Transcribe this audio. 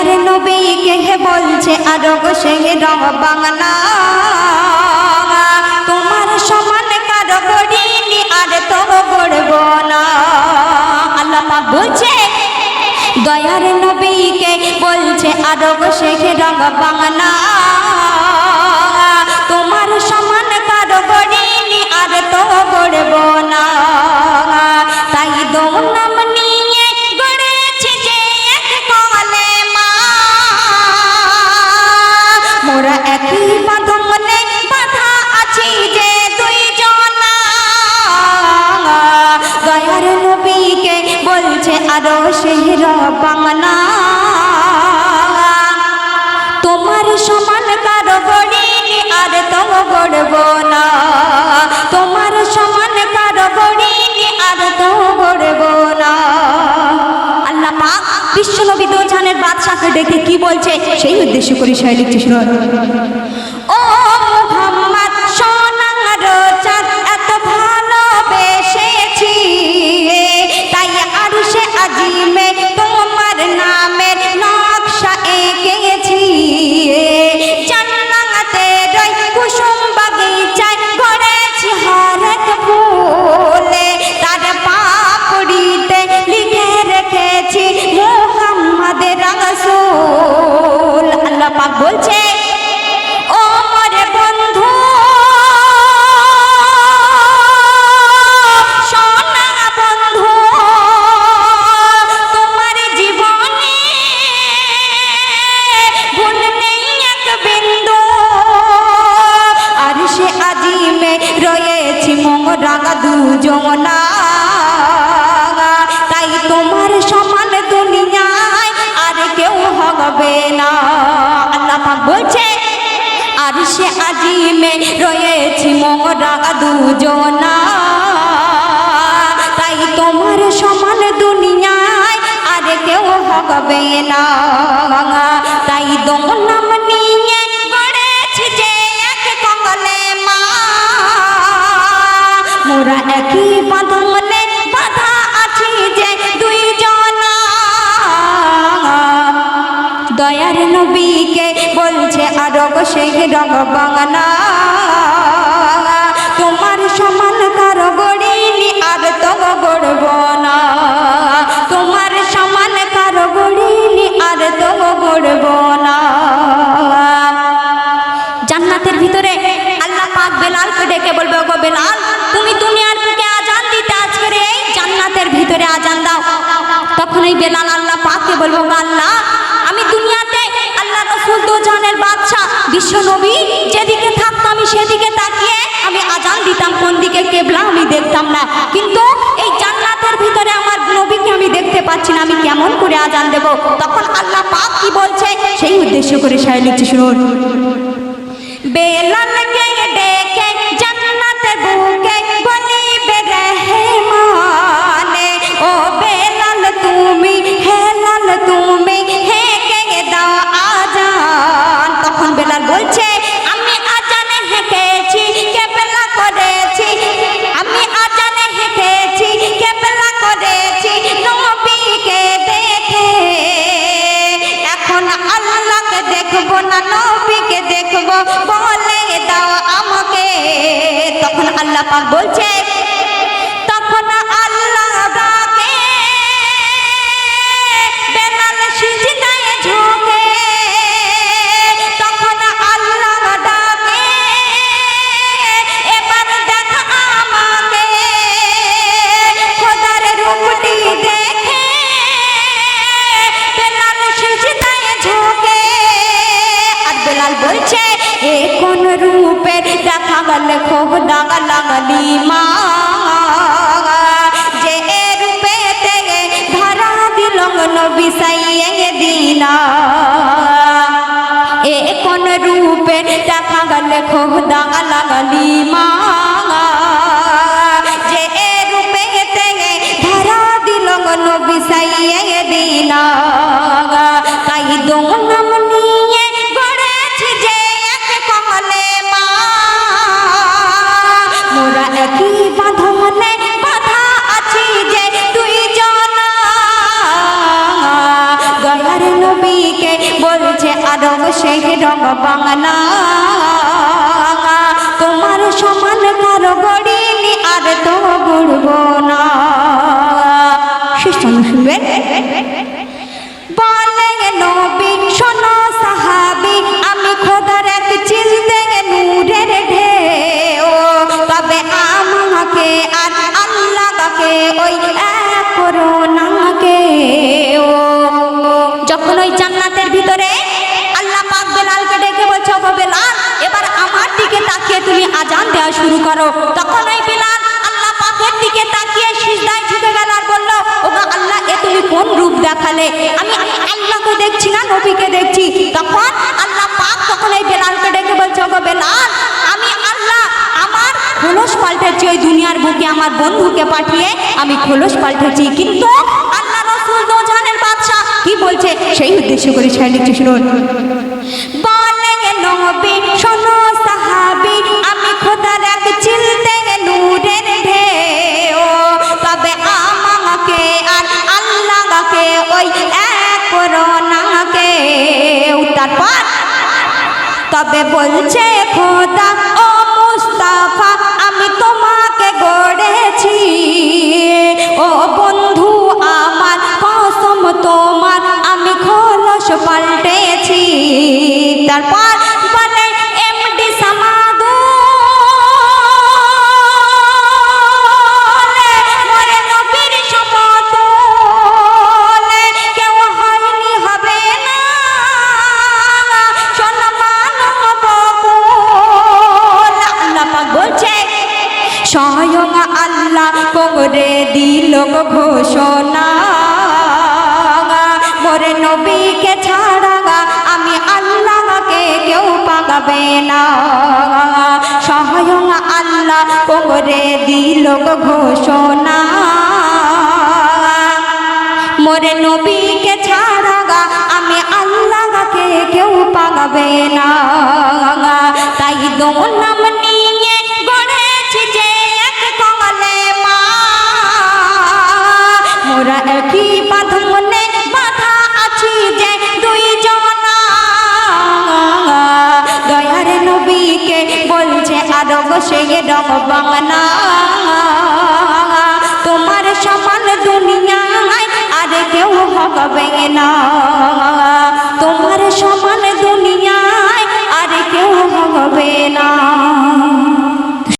দয়ার নবী হে বলছে, আরও সে রঙ বাংলা। তোমার সমান কারও গড়িনি, আর তো গড়ব না। আল্লাহ বলছে, দয়ার নবীকে বলছে, আরও সে রঙ বাংলা। মোরা একই বাঁধনে বাঁধা আছি যে দুই জনা দয়ার নবীকে বলছে আরও সেই বাংলা। বাদশাকে ডেকে কি বলছে? সেই উদ্দেশ্য করে সবাই লিখছে দুজনা তাই তোমার সমান দুনিয়ায় আর কেউ হবে না। আল্লাহ বলছে, আর সে আজিমে রয়েছি মোরা দুজনা। তাই তোমার সমান দুনিয়ায় আর কেউ হবে না। একই বাঁধনে বাধা আছি যে দুই জনা দয়ার নবীকে বলছে আরও সেই রঙ বাংলা। তোমার সমান কারও গড়িনি আর তো গড়ব না। তোমার সমান কারও গড়িনি আর তো গড়ব না। এই বেলাল আল্লাহ পাককে বলব আল্লাহ, আমি দুনিয়াতে আল্লাহ রসুল দুজনের বাদশা বিশ্ব নবী, যেদিকে থাকতো আমি সেদিকে তাকিয়ে আমি আজান দিতাম, কোন দিকে কেবলা আমি দেখতাম না। কিন্তু এই জান্নাতের ভিতরে আমার নবীকে আমি দেখতে পাচ্ছি না, আমি কেমন করে আজান দেব? তখন আল্লাহ পাক কি বলছে? সেই উদ্দেশ্য করে সাহেব লিখছে, শুনুন। বেলালকে পাক বলছে, তখন আল্লাহ ডাকে বেলাল সিজদায় ঝোঁকে। তখন আল্লাহ ডাকে, এবার দেখা আমাকে। খোদার রূপটি দেখে বেলাল বলছে, এ কোন রূপের দেখা গেল খুব দাগা লাগালি মা যে এ রূপেতে ধরা দিল নবী সাইয়ে দিলা এ কোন রূপের দেখা গেল খুব দাগা লাগালি মা। যে এ রূপেতে ধরা দিল নবী সাইয়ে দিলা তাই দোনাম মোরা একই বাঁধনে বাধা আছি যে তুই জনা। দয়ার নবীকে বলছে আরব সেই রঙ বাংলা। শুরু করো। তখন ওই বিলাল আল্লাহ পাকের দিকে তাকিয়ে সিজদায় ঝুঁকে গেল আর বলল, ওগো আল্লাহ, এ তুমি কোন রূপ দেখালে? আমি আল্লাহকে দেখছি না, নবীকে দেখছি। তখন আল্লাহ পাক তখন এই বেলালকে ডেকে বলছে, ওগো বেলাল, আমি আল্লাহ, আমার খোলস পাল্টেছি, ওই দুনিয়ার বুকে আমার বন্ধুকে পাঠিয়ে আমি খোলস পাল্টেছি। কিন্তু আল্লাহ রসুল দোজানের বাদশাহ কি বলছে? সেই উদ্দেশ্য করে দিচ্ছি, শুনুন। তবে বলছে খোদা, ও মুস্তাফা, আমি তোমাকে গড়েছি। ও বন্ধু আমার, কসম তোমার, আমি খোলস পাল্টেছি। তারপর স্বয়ং আল্লাহ করে দিল ঘোষণা। মোরে নবীকে ছাড়া আমি আল্লাহকে কেউ পাগাবে না। স্বয়ং আল্লাহ করে দিল ঘোষণা। মোরে নবীকে ছাড়া আমি আল্লাহকে কেউ পাগাবে না। তাই দো সেই রং বাংলা। তোমার সমান দুনিয়ায় আর কেউ হবে না। তোমার সমান দুনিয়ায় আর কেউ হবে না।